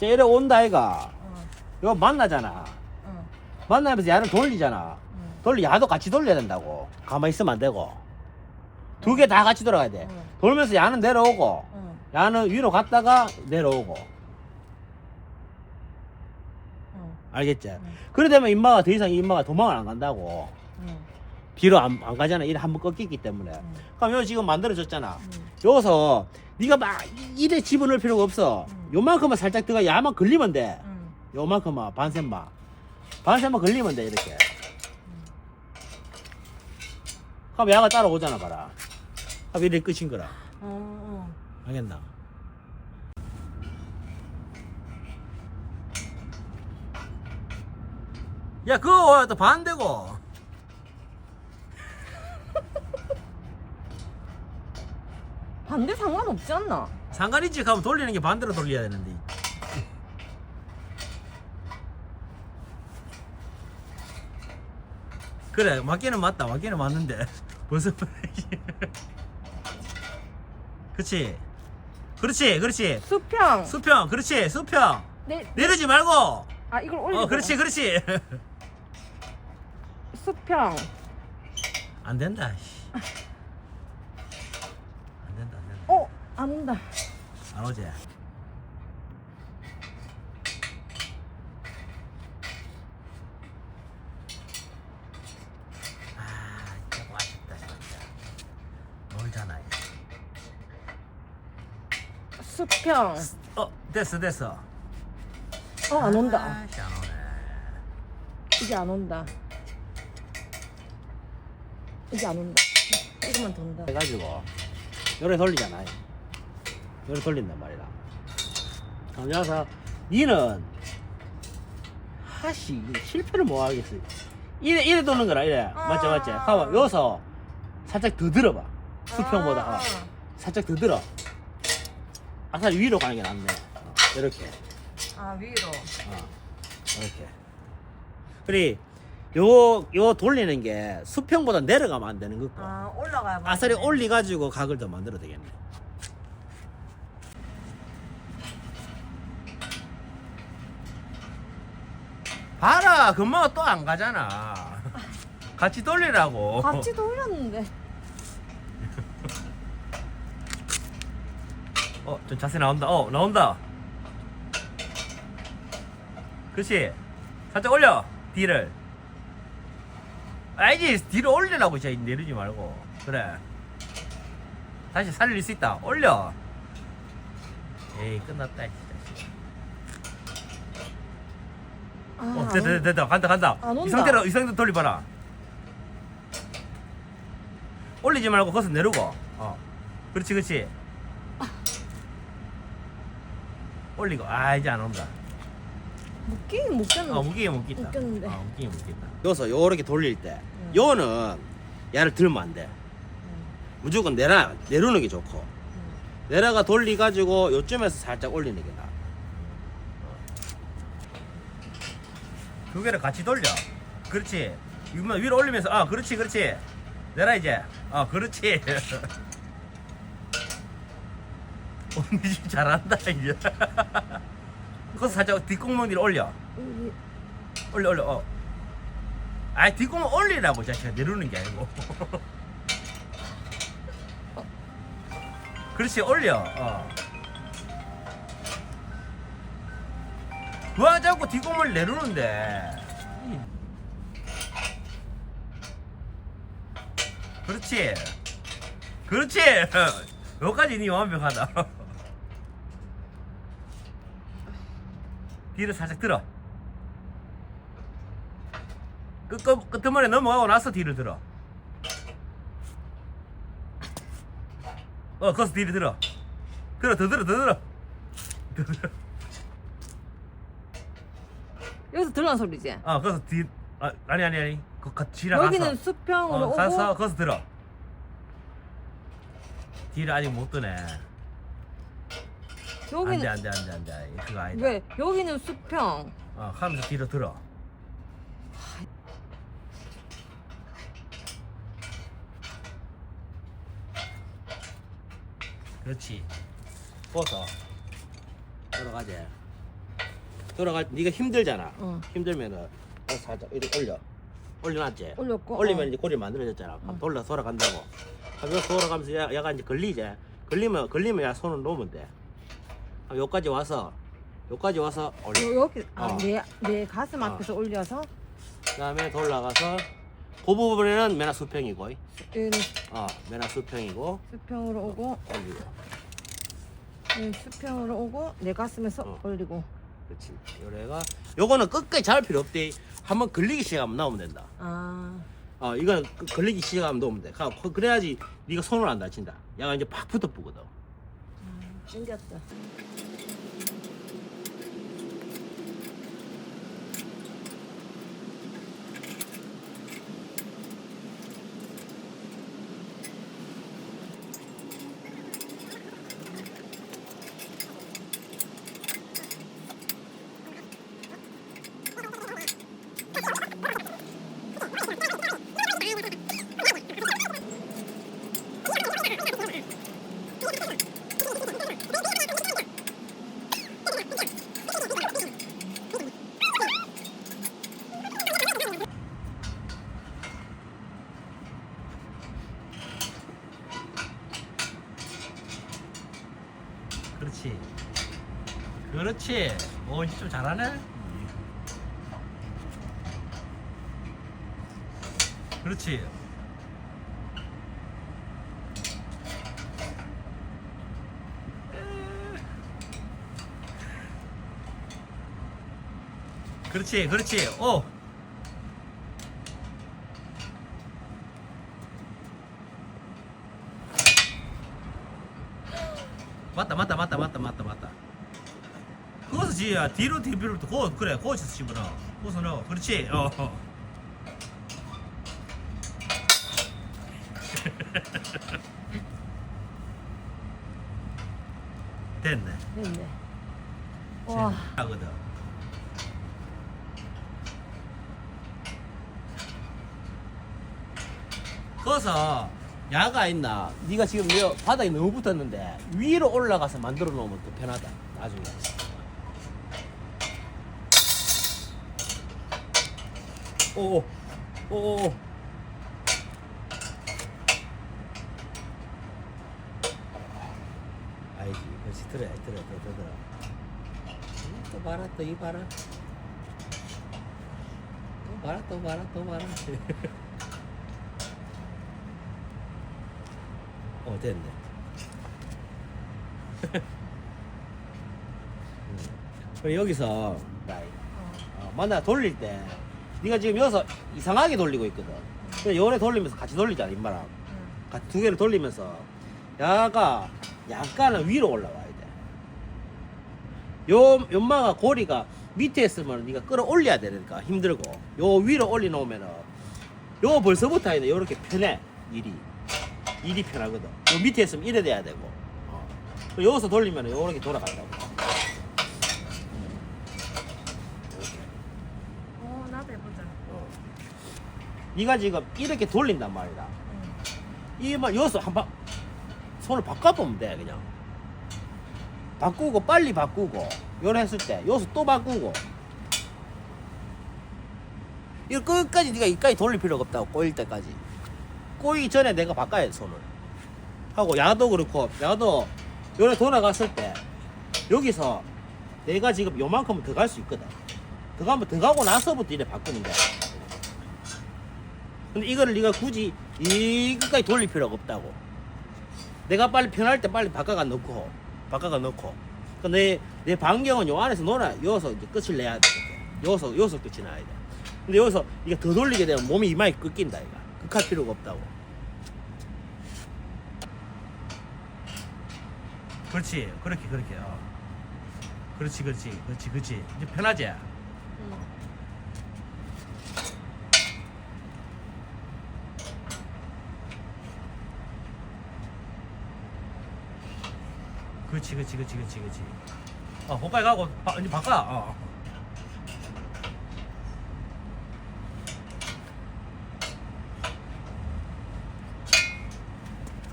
자, 이래 온다 아이가. 어, 이거 만나잖아. 어, 만나면서 야를 돌리잖아. 응. 돌리 야도 같이 돌려야 된다고. 가만히 있으면 안 되고. 두 개 다 같이 돌아가야 돼. 응. 돌면서 야는 내려오고, 응. 야는 위로 갔다가 내려오고. 응. 알겠지? 응. 그래 되면 임마가 더 이상 이 임마가 도망을 안 간다고. 응. 뒤로 안, 안 가잖아. 이래 한번 꺾이기 때문에. 응. 그럼 요 지금 만들어졌잖아. 응. 여기서 네가 막 이래 집어넣을 필요가 없어. 음. 요만큼만 살짝 들어가 야만 걸리면 돼. 응. 요만큼만 반센만. 반센만 걸리면 돼 이렇게. 그럼 야가 따라오잖아 봐라. 그럼 이래 끝인 거라. 어, 어. 알겠나? 야 그거 또 반대고. 반대 상관없지 않나? 상관있지 하면 돌리는 게 반대로 돌려야 되는데. 그래 맞기는 맞다 맞기는 맞는데 벌써 그렇지 그렇지 그렇지 수평. 수평 그렇지 수평 네. 내리지 말고 아 이걸 올리고. 어 그렇지 그렇지 수평. 안 된다 씨. 안 온다. 안 오지 아 조금 아쉽다 진짜 놀잖아 이제. 수평. 어 됐어 됐어 어, 안 온다. 아씨 안 오네 이제 안 온다. 이제 안 온다. 이거만 돈다. 해가지고 요래 돌리잖아 요 래 돌린단 말이다. 그래서 니는 이거 실패를 못 하겠어. 이래 이래 도는 거라 이래. 맞지 맞지? 하고 여기서 살짝 더 들어봐. 수평보다. 아, 어. 살짝 더 들어. 아까 위로 가는 게 낫네. 어, 이렇게. 아 위로. 어, 이렇게. 그래 요, 요 돌리는 게 수평보다 내려가면 안 되는 거고. 아 올라가야. 아싸리 맞네. 올리가지고 각을 더 만들어 되겠네. 봐라, 금마가 또안 가잖아. 같이 돌리라고. 같이 돌렸는데. 어, 좀 자세 나온다. 어, 나온다. 그렇지. 살짝 올려. 뒤를. 알지? 뒤를 올리라고 진짜 내리지 말고. 그래. 다시 살릴 수 있다. 올려. 에이, 끝났다. 진짜. 아, 어, 안 됐다, 됐다, 됐다. 간다, 간다. 안 온다. 이 상태로, 이 상태로 돌려봐라. 올리지 말고 거기서 내려고. 어. 그렇지, 그렇지. 올리고. 아, 이제 안 온다. 묶이긴 묶였는데. 어, 무기게 묶겠다. 묶였는데. 어, 무기게 묶겠다. 여기서 요렇게 돌릴 때, 응. 요는 얘를 들면 안 돼. 응, 무조건 내려, 내려오는 게 좋고. 응. 내려가 돌리가지고 요쯤에서 살짝 올리는 게 나아. 두 개를 같이 돌려. 그렇지. 이거 위로 올리면서, 아, 그렇지, 그렇지. 내라, 이제. 아, 그렇지. 언니 집 잘한다, 이제. 그거 살짝 뒷공무니를 올려. 올려, 올려, 어. 아이, 뒷공무 올리라고, 자체가 내려오는 게 아니고. 그렇지, 올려. 어. 왜 자꾸 뒷공무를 내려오는데? 그렇지. 그렇지. 여기까지 니 완벽하다. 뒤를 살짝 들어. 끝, 끝, 끝머리 넘어가고 나서 뒤를 들어. 어, 거기서 뒤를 들어. 들어, 더 들어, 더 들어. 더 들어. 여기서 들어간 소리지. 어, 거기서 뒤, 아, 아니, 아니, 아니. 그, 그, 지나가서. 여기는 수평으로 어, 오고 가서, 거기서 들어. 뒤를 아직 못 드네. 안 여기는 돼, 안 돼, 안 돼, 안 돼. 그거 아니다. 왜 여기는 수평. 어, 하면서 뒤로 들어. 그렇지. 벗어. 들어가지. 돌아갈 때 네가 힘들잖아. 응. 힘들면은 어, 살짝 이렇게 올려. 올려놨지. 올렸고. 올리면 어. 이제 고리 만들어졌잖아. 응. 돌려 돌아간다고. 하면서 돌아가면서 야, 야가 이제 걸리지. 걸리면 걸리면 야 손을 놓으면 돼. 아, 여기까지 와서 여기까지 와서 올려. 요, 여기 아, 어. 내, 내 가슴 어. 앞에서 올려서 그다음에 돌아가서 그 부분에는 메나 수평이고, 여기 어 메나 수평이고 수평으로 오고 올리고. 여기 수평으로 오고 내 가슴에서 어. 올리고. 그렇지. 요래가 요거는 끝까지 잡을 필요 없대. 한번 걸리기 시작하면 나오면 된다. 아, 어 이거는 그- 걸리기 시작하면 놓으면 돼. 가- 그- 그래야지 네가 손을 안 다친다. 야가 이제 팍 붙어 보거든. 생겼다. 그렇지. 그렇지. 오, 이제 좀 잘하네. 그렇지. 그렇지, 그렇지. 오. 맞다, 맞다, 맞다, 맞다, 맞다, 맞다. 그것은 지 야 뒤로 뒤로부터 고 그래 고쳐서 집어넣어. 고서 넣어. 그렇지. 어. 됐네. 됐네. 와, 하거든. 거서 야가 있나? 네가 지금 여 바닥에 너무 붙었는데 위로 올라가서 만들어 놓으면 더 편하다. 나중에. 오오 오오 알지 그렇지 들어야 들어 들어 들어 또 봐라 또 이 봐라. 또 봐라 또 봐라 또 봐라. 어 됐네. 음. 그리고 여기서 어, 만나 돌릴 때 네가 지금 여기서 이상하게 돌리고 있거든 그래 요래 돌리면서 같이 돌리잖아 임마랑 같이 두 개를 돌리면서 야가 약간은 위로 올라와야 돼. 요 연마가 고리가 밑에 있으면 네가 끌어올려야 되니까 힘들고 요 위로 올려놓으면은 요 벌써부터 아니다 요렇게 편해 일이 일이 편하거든. 요 밑에 있으면 이래 돼야 되고 어. 여기서 돌리면 요렇게 돌아간다고. 이렇게. 어, 나도 해보자. 어. 네가 지금 이렇게 돌린단 말이다. 이만 여기서 한번 손을 바꿔보면 돼 그냥. 바꾸고 빨리 바꾸고 요래 했을 때 여기서 또 바꾸고. 이거 끝까지 네가 이까지 돌릴 필요가 없다고 꼬일 때까지. 꼬이기 전에 내가 바꿔야 돼 손을. 하고 야도 그렇고 야도 요래 돌아갔을 때 여기서 내가 지금 요만큼은 더 갈 수 있거든. 더 가면 더 가고 나서부터 이래 바꾸는 거야 근데 이거를 네가 굳이 이거까지 돌릴 필요가 없다고. 내가 빨리 편할 때 빨리 바꿔가 넣고, 바꿔가 넣고. 그러니까 내, 내 반경은 요 안에서 놀아. 여기서 이제 끝을 내야 돼. 여기서, 여기서 끝이 나야 돼. 근데 여기서 이게 더 돌리게 되면 몸이 이마에 꺾인다, 이거. 극할 필요가 없다고. 그렇지. 그렇게, 그렇게. 어. 그렇지, 그렇지. 그렇지, 그렇지. 이제 편하지? 응. 그렇지 그렇지 그렇지 그렇지 그렇지. 어 거기까지 가고 바, 이제 바꿔 어.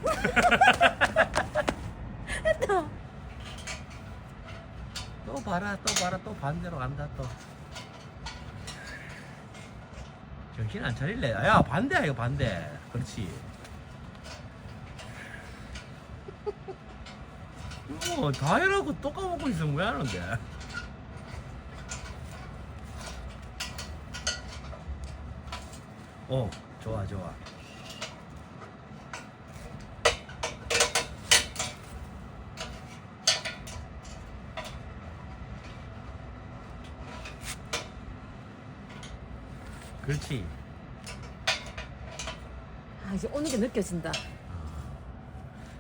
또 반대로 간다 또. 정신 안 차릴래. 야 반대야 이거 반대. 그렇지 이거 다 해라고 또 까먹고 있으면 왜 하는데? 어 좋아 좋아. 그렇지. 아 이제 오는 게 느껴진다.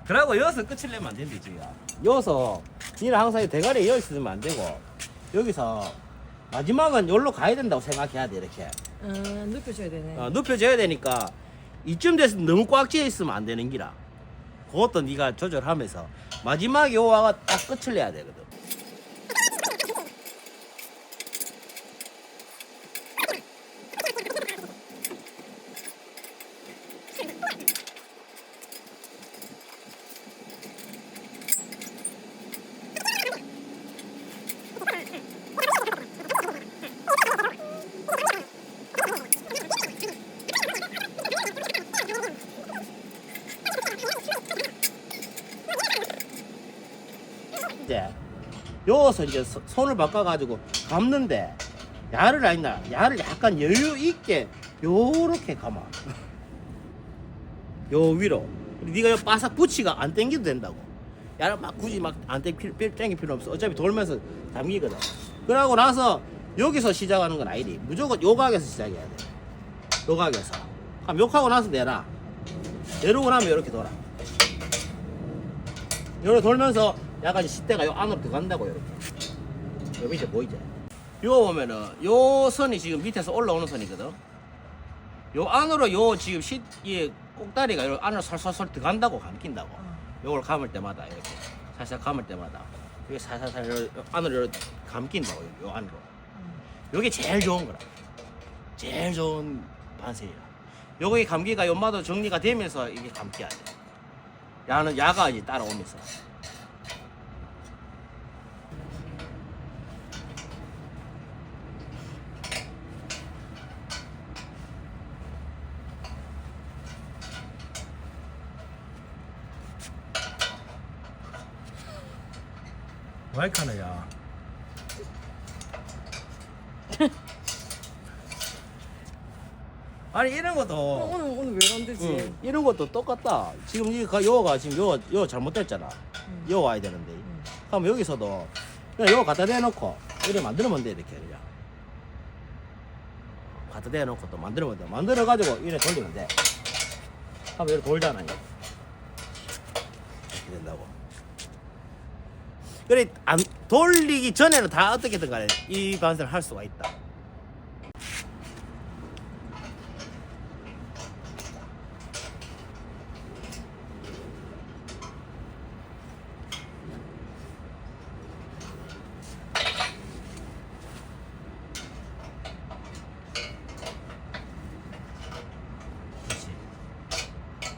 그러고 여기서 끝을 내면 안 된대 지금 여기서 니는 항상 이 대가리에 여 있으면 안 되고 여기서 마지막은 여기로 가야 된다고 생각해야 돼 이렇게. 아 느껴줘야 되네. 어, 눕혀져야 되니까 이쯤 돼서 너무 꽉 찌어 있으면 안 되는 기라. 그것도 네가 조절하면서 마지막에 요 와가 딱 끝을 내야 되거든 이제 여기 서 손을 바꿔가지고 감는데 야를 아니다. 야를 약간 여유 있게 요렇게 감아. 요 위로. 네가 요 바삭 붙이가 안 땡겨도 된다고. 야를 막 굳이 막안 땡길 필요 없어. 어차피 돌면서 잠기거든. 그러고 나서 여기서 시작하는 건 아니지 무조건 요 각에서 시작해야 돼 요 각에서. 그럼 욕하고 나서 내라 내리고 나면 이렇게 돌아. 이렇게 돌면서 약간 시대가 요 안으로 들어간다고 이렇게 요 밑에 보이죠? 요 보면은 요 선이 지금 밑에서 올라오는 선이거든. 요 안으로 요 지금 시, 이 꼭다리가 요 안으로 살살살 들어간다고 감긴다고. 어. 요걸 감을 때마다 이렇게 살살 감을 때마다 이게 살살살 요 안으로 이렇게 감긴다고 요, 요 안으로. 음. 요게 제일 좋은 거라. 제일 좋은 반세이라. 요게 감기가 요마도 정리가 되면서 이게 감기야. 돼 야는 야가 이제 따라오면서 와이카나야 아니 이런 것도 어, 오늘 오늘 왜 안 되지? 응, 이런 것도 똑같다. 지금 이거 요가 지금 요, 요 잘못됐잖아. 음. 요 와야 되는데. 음. 그럼 여기서도 그냥 요 갖다 대놓고 이렇게 만들면 돼 이렇게 그냥. 갖다 대놓고 또 만들면 돼. 만들어 가지고 이래 돌리면 돼. 하면 이렇게 돌잖아. 이렇게 이렇게 된다고. 그래 안 돌리기 전에는 다 어떻게든 간에 이 반사를 할 수가 있다.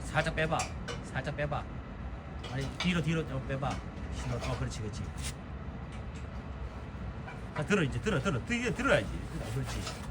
살짝 빼봐. 살짝 빼봐. 아니 뒤로 뒤로 좀 빼봐. 신호. 어 그렇지 그렇지. 아 들어 이제 들어 들어 들어 들어야지. 들어, 그렇지.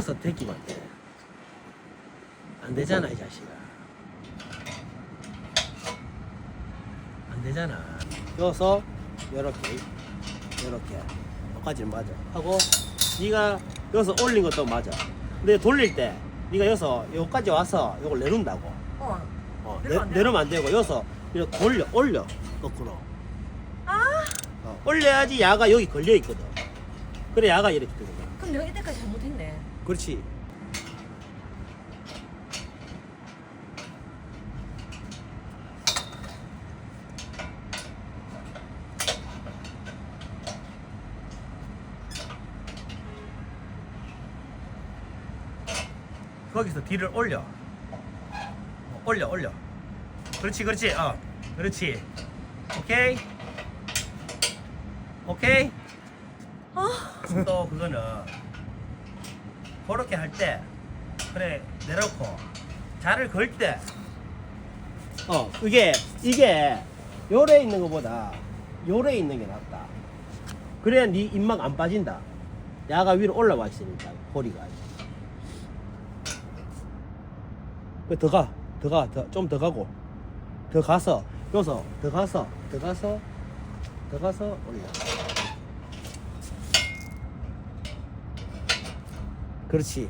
대기만 돼. 안 되잖아 이 자식아. 안 되잖아. 여기서 요렇게 요렇게 여기까지는 맞아. 하고 네가 여기서 올린 것도 맞아. 근데 돌릴 때 네가 여기서 여기까지 와서 이걸 내린다고. 어. 어, 내, 내려면 안 돼요? 내려면 안 되고 여기서 이렇게 돌려 올려 거꾸로. 아, 어, 올려야지 야가 여기 걸려 있거든. 그래 야가 이렇게 되는 거야. 그럼 잘못했네. 그렇지. 거기서 뒤를 올려. 어, 올려, 올려. 그렇지, 그렇지. 어, 그렇지. 오케이. 오케이. 아, 또 그거는 그렇게 할 때 그래 내놓고 자를 걸 때 어 이게 이게 요래 있는 것보다 요래 있는 게 낫다. 그래야 네 입막 안 빠진다. 야가 위로 올라와 있으니까 허리가. 그더가 더 가 좀 더 가고. 더 가서 여기서 더 가서 더 가서 더 가서 올려 그렇지.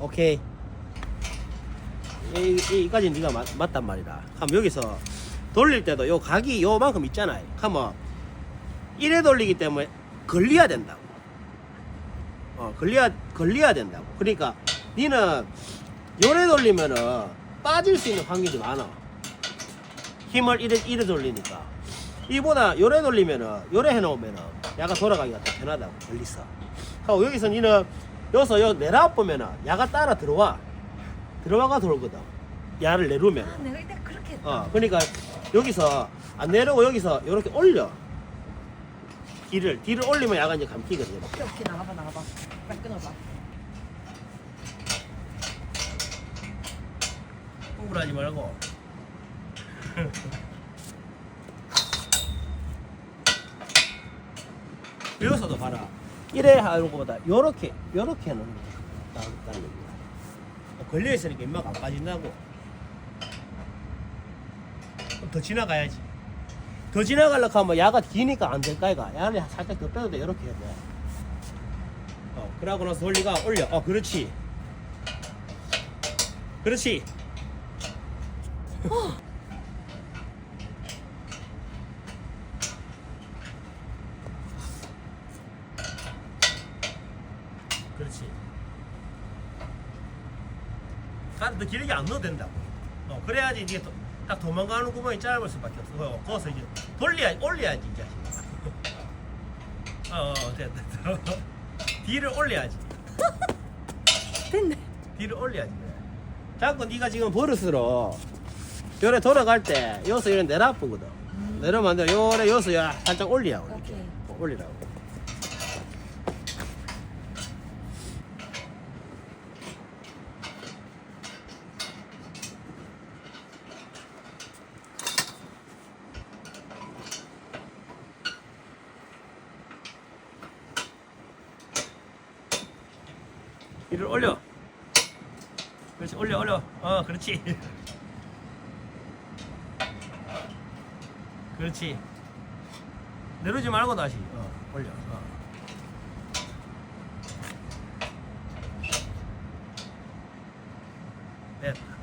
오케이. 이, 이, 이까지 네가 맞, 맞단 말이다. 그럼 여기서 돌릴 때도 요 각이 요만큼 있잖아요. 그러면 이래 돌리기 때문에 걸려야 된다고. 어, 걸려야, 걸려야 된다고. 그러니까 니는 요래 돌리면은 빠질 수 있는 확률이 많아. 힘을 이래, 이래 돌리니까. 이보다 요래 돌리면은, 요래 해놓으면은 야가 돌아가기가 더 편하다고, 걸리서. 하고 여기서 니는 여기서 요 내려 보면은 야가 따라 들어와. 들어와가 돌거든. 야를 내려면. 아, 내가 이때 그렇게 했다. 어, 그러니까 여기서 안 내려고 여기서 이렇게 올려. 뒤를 뒤를 올리면 야가 이제 감기거든. 이렇게. 오케이, 오케이, 나가봐, 나가봐. 빨리 끊어봐. 우울하지 말고. 여기서도 봐라. 이래 하는 것보다 요렇게 요렇게 하는 게 낫다는 겁니다. 걸려 있으니까 입막 안 빠진다고. 더 지나가야지. 더 지나가려고 하면 야가 기니까 안 될까 이가. 야를 살짝 더 빼도 돼. 이렇게 해야 돼. 어, 그러고 나서 돌리가 올려. 어, 그렇지. 그렇지. 그렇지. 가도 더 길게 안 넣어도 된다고. 어, 그래야지 이게 도- 딱 도망가는 구멍이 짧을 수밖에 없어. 어, 거기서 이제 돌려야 올려야지 이제. 어, 어, 됐다. 됐다. 뒤를 올려야지. 됐네. 뒤를 올려야지. 자꾸 네가 지금 버릇으로 요래 돌아갈 때 여기서 이런 내려 아프거든. 내려면 안 돼. 요래 여기서 야 살짝 올리라고 이렇게 오케이. 어, 올리라고. 이를 올려. 그렇지 올려 올려. 어 그렇지. 그렇지. 내려오지 말고 다시. 어 올려. 어. 됐다.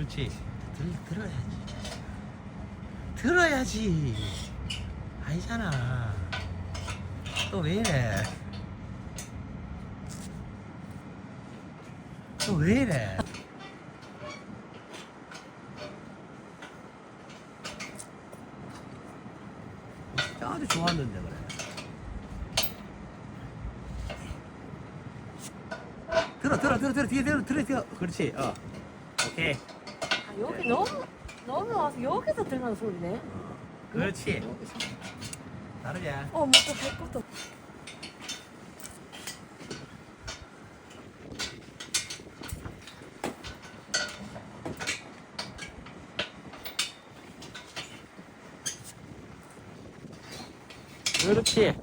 그렇지. 들, 들어야지. 들어야지. 아니잖아. 또 왜 이래? 또 왜 이래? 아주 좋았는데 그래. 들어 들어 들어 들어 뒤에 들어 들어 들어 그렇지 어 오케이 아, 여기 너무, 너무 와서 여기서 들어가는 소리네. 어. 그렇지. 다르냐? 어, 뭐또 할 것도. 그렇지.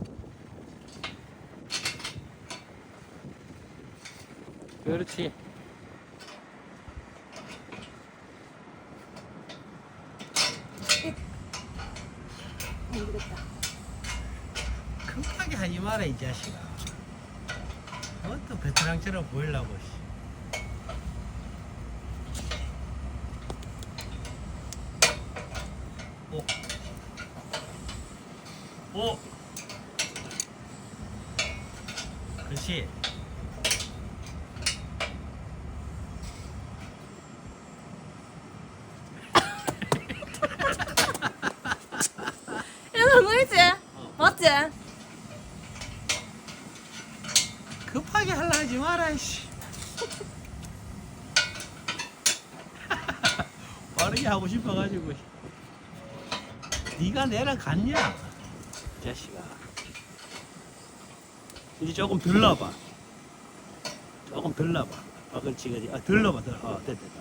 그렇지. 모르겠다. 급하게 하지 마라 이 자식아. 그것도 베테랑처럼. 씨. 오. 오. 그렇지. 이거 뭐지? 맞지? 급하게 하려 하지 마라 씨. 빠르게 하고 싶어가지고. 씨. 네가 내랑? 이 자식아. 이제 조금 들러봐. 조금 들러봐. 아, 그렇지, 그렇지. 아, 들러봐, 들. 어, 됐다.